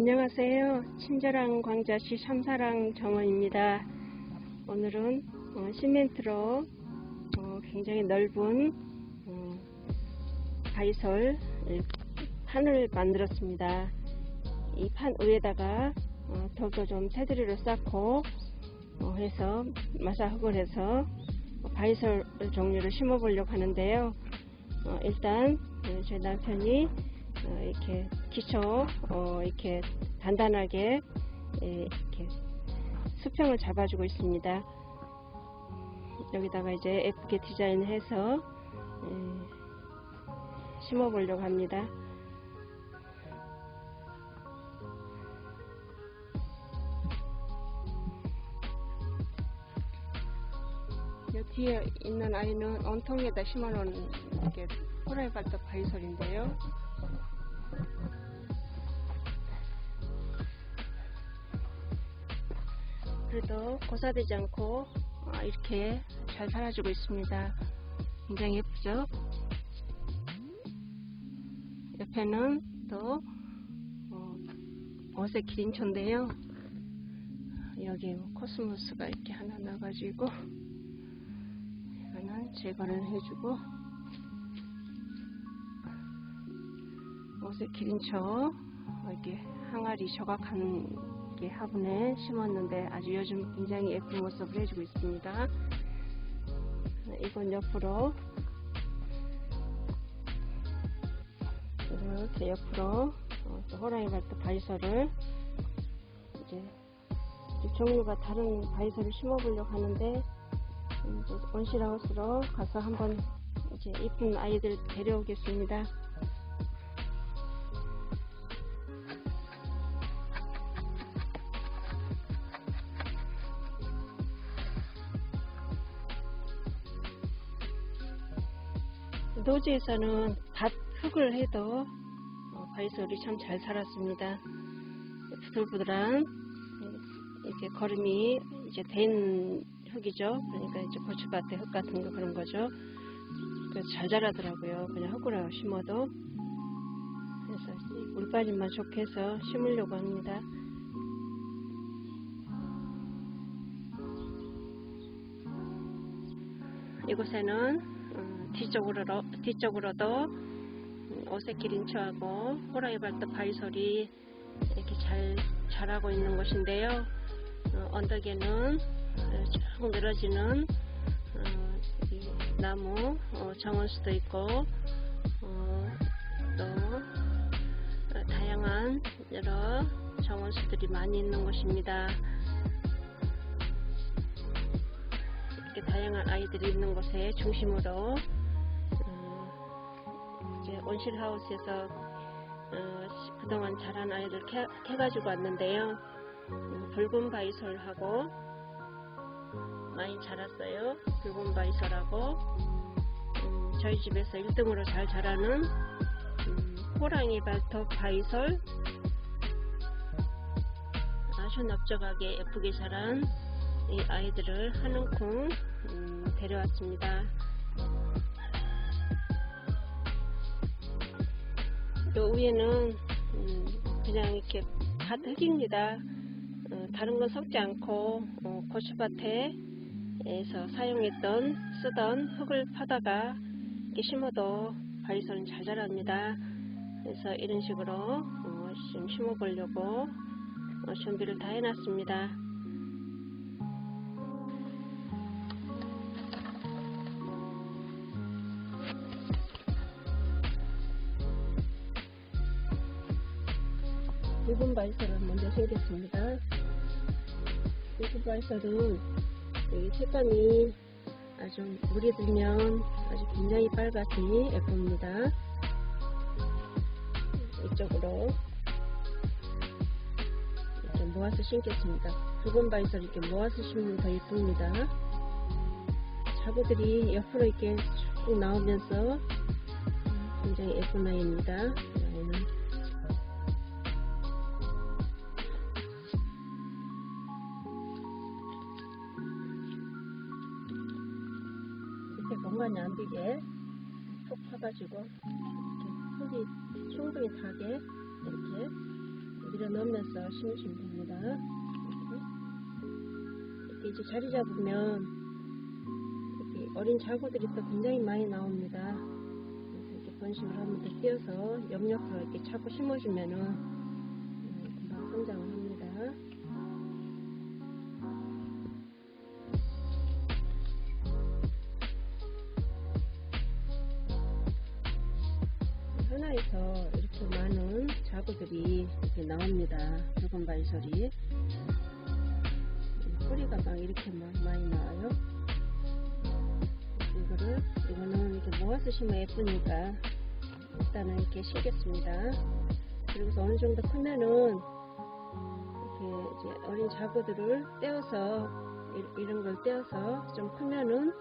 안녕하세요. 친절한 광자시 삼사랑 정원입니다. 오늘은 어, 시멘트로 어, 굉장히 넓은 어, 바이솔 판을 만들었습니다. 이 판 위에다가 어, 돌도 좀 테두리로 쌓고 어, 해서 마사흙을 해서 바이솔 종류를 심어 보려고 하는데요. 어, 일단 어, 제 남편이 어, 이렇게 기초 어, 이렇게 단단하게 예, 이렇게 수평을 잡아주고 있습니다. 여기다가 이제 예쁘게 디자인해서 예, 심어 보려고 합니다. 여 뒤에 있는 아이는 온통에다 심어놓은 호라이발톱 바이솔인데요. 그래도 고사되지 않고 아, 이렇게 잘 살아주고 있습니다. 굉장히 예쁘죠? 옆에는 또 어, 어색 기린초인데요. 여기 코스모스가 이렇게 하나 나가지고 이거는 제거를 해주고 어색 기린초 이렇게 항아리 조각한 게 화분에 심었는데 아주 요즘 굉장히 예쁜 모습을 해주고 있습니다. 네, 이건 옆으로 이렇게 옆으로 어, 호랑이 발톱 바이솔을 이제 종류가 다른 바이솔을 심어보려고 하는데 이제 온실하우스로 가서 한번 이제 이쁜 아이들 데려오겠습니다. 노지에서는 밭 흙을 해도 어, 바이솔이 참 잘 살았습니다. 부들부들한 이렇게 거름이 이제 된 흙이죠. 그러니까 이제 고추밭에 흙 같은 거 그런 거죠. 그래서 잘 자라더라고요. 그냥 흙으로 심어도. 그래서 물빠짐만 좋게 해서 심으려고 합니다. 이곳에는 음, 뒤쪽으로, 뒤쪽으로도 오색기 린초하고 호랑이 발톱 바이솔이 이렇게 잘 자라고 있는 곳인데요. 어, 언덕에는 쭉 늘어지는 어, 나무 어, 정원수도 있고 어, 또 어, 다양한 여러 정원수들이 많이 있는 곳입니다. 이렇게 다양한 아이들이 있는 곳에 중심으로 어, 이제 온실하우스에서 어, 그동안 자란 아이들 캐, 캐가지고 왔는데요. 음, 붉은 바이솔하고 많이 자랐어요. 붉은 바이솔하고 음, 저희 집에서 1등으로 잘 자라는 음, 호랑이 발톱 바이솔 아주 넓적하게 예쁘게 자란 이 아이들을 한 움큼 음, 데려왔습니다. 요 위에는 음, 그냥 이렇게 다 흙입니다. 어, 다른 건 섞지 않고 어, 고추밭에서 사용했던 쓰던 흙을 파다가 이렇게 심어도 바이솔은 잘 자랍니다. 그래서 이런 식으로 어, 좀 심어 보려고 어, 준비를 다 해놨습니다. 붉은 바이솔을 먼저 세우겠습니다. 붉은 바이솔은 여기 색감이 아주 물이 들면 아주 굉장히 빨갛지 예쁩니다. 이쪽으로 이렇게 모아서 심겠습니다. 붉은 바이솔 이렇게 모아서 심으면 더 예쁩니다. 자구들이 옆으로 이렇게 쭉 나오면서 굉장히 예쁜 아이입니다. 공간이 안 비게 톡 파가지고 이렇게 흙이 충분히 타게 이렇게 밀어 넣으면서 심으시면 됩니다. 이렇게. 이제 자리 잡으면 이렇게 어린 자구들이 또 굉장히 많이 나옵니다. 이렇게 번식을 한번 더 띄어서 옆옆으로 이렇게 차고 심어주면은 이렇게 많은 자구들이 이렇게 나옵니다. 붉은 발설이 뿌리가 막 이렇게 막 많이 나와요. 이거를 이거는 이렇게 모아서 심으면 예쁘니까 일단은 이렇게 심겠습니다. 그리고서 어느 정도 크면은 이렇게 이제 어린 자구들을 떼어서 이- 이런 걸 떼어서 좀 크면은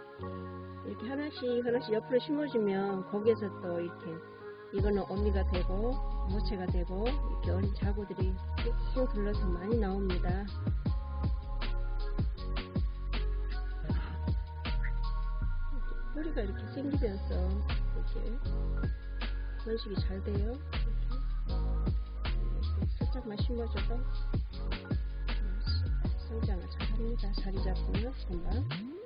이렇게 하나씩 하나씩 옆으로 심어주면 거기에서 또 이렇게 이거는 어미가 되고 모체가 되고 이렇게 어린 자구들이 쑥 둘러서 많이 나옵니다. 뿌리가 이렇게 생기면서 이렇게 번식이 잘 돼요. 이렇게, 살짝만 심어줘도 음, 성장을 잘 합니다. 자리 잡으면 금방.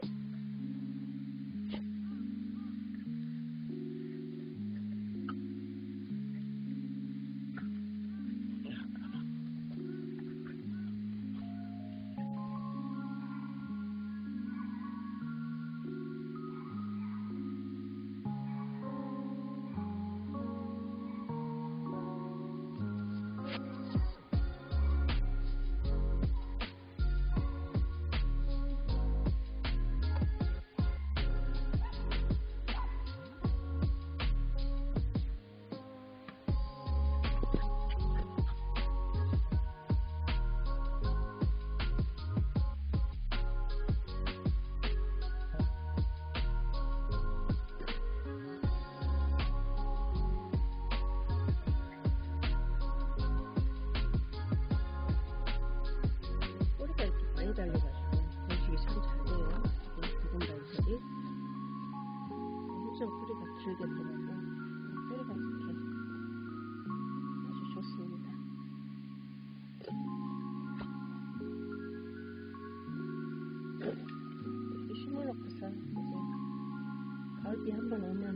가을비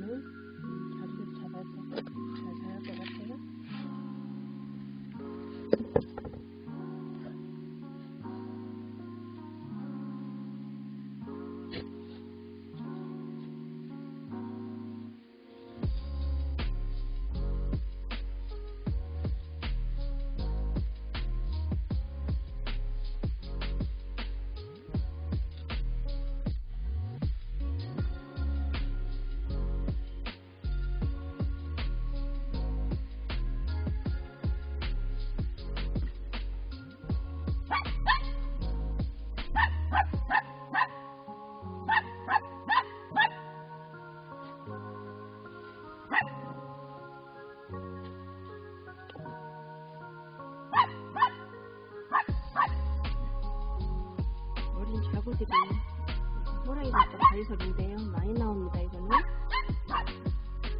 바위설인데요. 많이 나옵니다. 이거는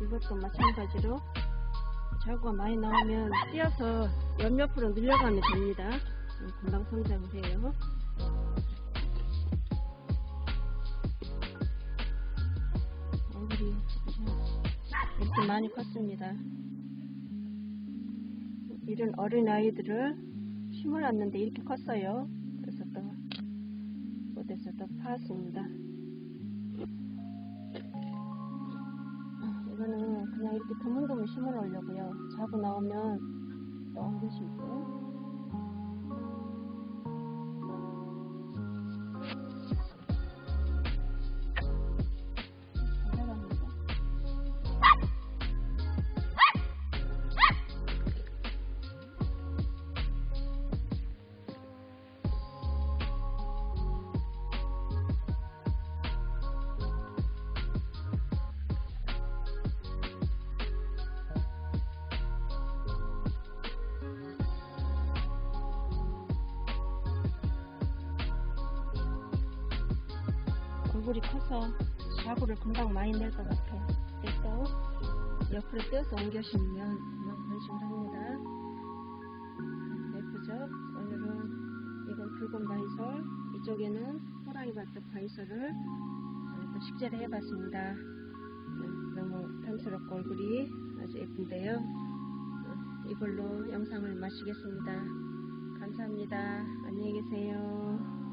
이것도 마찬가지로 자구가 많이 나오면 띄어서 옆옆으로 늘려가면 됩니다. 음, 금방 성장을 해요. 얼굴이 이렇게 많이 컸습니다. 이런 어린 아이들을 심어놨는데 이렇게 컸어요. 그래서 또 못해서 또 파았습니다. 이거는 그냥 이렇게 드문드문 심어 놓으려고요. 자고 나오면 또. 잘 얼굴이 커서 좌구를 금방 많이 낼 것 같아요. 또 옆으로 떼어서 옮겨주면 이런 식으로 합니다. 예쁘죠? 오늘은 이건 붉은 바이솔, 이쪽에는 호랑이 바짝 바이솔을 식재를 해봤습니다. 네, 너무 탐스럽고 얼굴이 아주 예쁜데요. 네, 이걸로 영상을 마치겠습니다. 감사합니다. 안녕히 계세요.